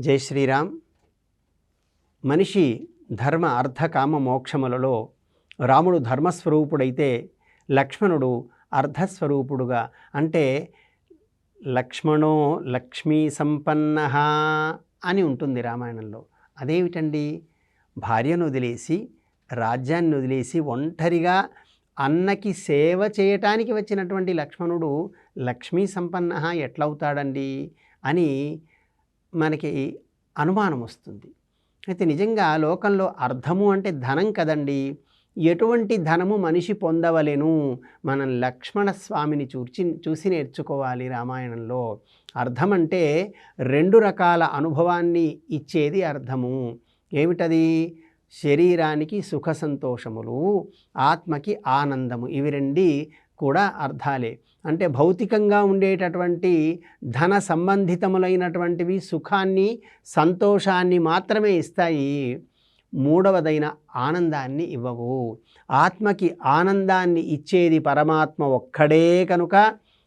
జై శ్రీరామ్. మనిషి ధర్మ అర్థ కామ మోక్షములలో రాముడు ధర్మస్వరూపుడైతే లక్ష్మణుడు అర్ధస్వరూపుడుగా అంటే లక్ష్మణో లక్ష్మీ సంపన్న అని ఉంటుంది రామాయణంలో. అదేమిటండి? భార్యను వదిలేసి రాజ్యాన్ని వదిలేసి ఒంటరిగా అన్నకి సేవ చేయటానికి వచ్చినటువంటి లక్ష్మణుడు లక్ష్మీ సంపన్న ఎట్లవుతాడండి? అని మనకి అనుమానం వస్తుంది. అయితే నిజంగా లోకంలో అర్థము అంటే ధనం కదండి. ఎటువంటి ధనము మనిషి పొందవలెను. మనం లక్ష్మణ స్వామిని చూచి చూసి నేర్చుకోవాలి రామాయణంలో. అర్థం అంటే రెండు రకాల అనుభవాన్ని ఇచ్చేది అర్థము. ఏమిటది? శరీరానికి సుఖ సంతోషములు ఆత్మకి ఆనందము. ఇవి రెండి కూడా అర్థాలే. అంటే భౌతికంగా ఉండేటటువంటి ధన సంబంధితములైనటువంటివి సుఖాన్ని సంతోషాన్ని మాత్రమే ఇస్తాయి. మూడవదైన ఆనందాన్ని ఇవ్వవు. ఆత్మకి ఆనందాన్ని ఇచ్చేది పరమాత్మ ఒక్కడే కనుక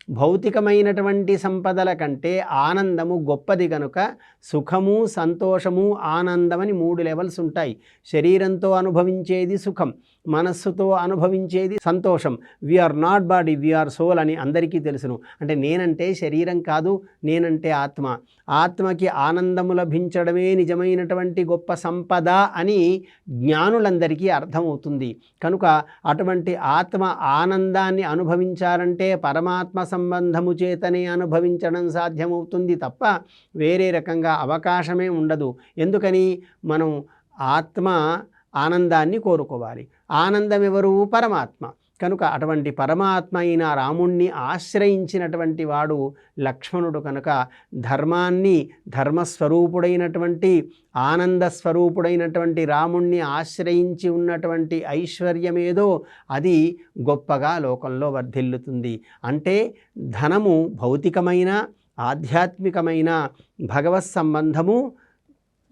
భౌతికమైనటువంటి సంపదల కంటే ఆనందము గొప్పది కనుక సుఖము సంతోషము ఆనందమని మూడు లెవెల్స్ ఉంటాయి. శరీరంతో అనుభవించేది సుఖం మనస్సుతో అనుభవించేది సంతోషం. We are not body we are soul అని అందరికీ తెలుసును. అంటే నేనంటే శరీరం కాదు నేనంటే ఆత్మ. ఆత్మకి ఆనందము లభించడమే నిజమైనటువంటి గొప్ప సంపద అని జ్ఞానులందరికీ అర్థమవుతుంది. కనుక అటువంటి ఆత్మ ఆనందాన్ని అనుభవించాలంటే పరమాత్మ సంబంధము చేతనే అనుభవించడం సాధ్యమవుతుంది తప్ప వేరే రకంగా అవకాశమే ఉండదు. ఎందుకని? మనం ఆత్మ ఆనందాన్ని కోరుకోవాలి. ఆనందం ఎవరు పరమాత్మ. కనుక అటువంటి పరమాత్మ అయిన రాముణ్ణి ఆశ్రయించినటువంటి వాడు లక్ష్మణుడు కనుక ధర్మాన్ని ధర్మస్వరూపుడైనటువంటి ఆనంద స్వరూపుడైనటువంటి రాముణ్ణి ఆశ్రయించి ఉన్నటువంటి ఐశ్వర్యమేదో అది గొప్పగా లోకంలో వర్ధిల్లుతుంది. అంటే ధనము భౌతికమైన ఆధ్యాత్మికమైన భగవత్ సంబంధము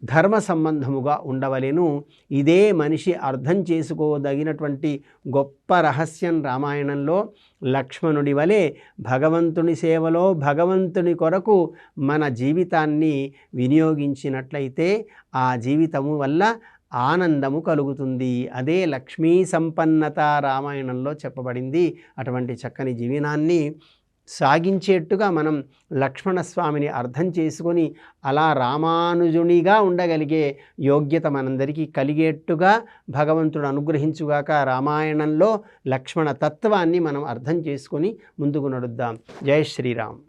ధర్మ సంబంధముగా ఉండవలెను. ఇదే మనిషి అర్థం చేసుకోదగినటువంటి గొప్ప రహస్యం రామాయణంలో. లక్ష్మణుడి వలె భగవంతుని సేవలో భగవంతుని కొరకు మన జీవితాన్ని వినియోగించినట్లయితే ఆ జీవితము వల్ల ఆనందము కలుగుతుంది. అదే లక్ష్మీ సంపన్నత రామాయణంలో చెప్పబడింది. అటువంటి చక్కని జీవనాన్ని సాగించేట్టుగా మనం లక్ష్మణస్వామిని అర్థం చేసుకొని అలా రామానుజునిగా ఉండగలిగే యోగ్యత మనందరికీ కలిగేట్టుగా భగవంతుడు అనుగ్రహించుగాక రామాయణంలో లక్ష్మణ తత్వాన్ని మనం అర్థం చేసుకొని ముందుకు నడుద్దాం. జయ శ్రీరామ్.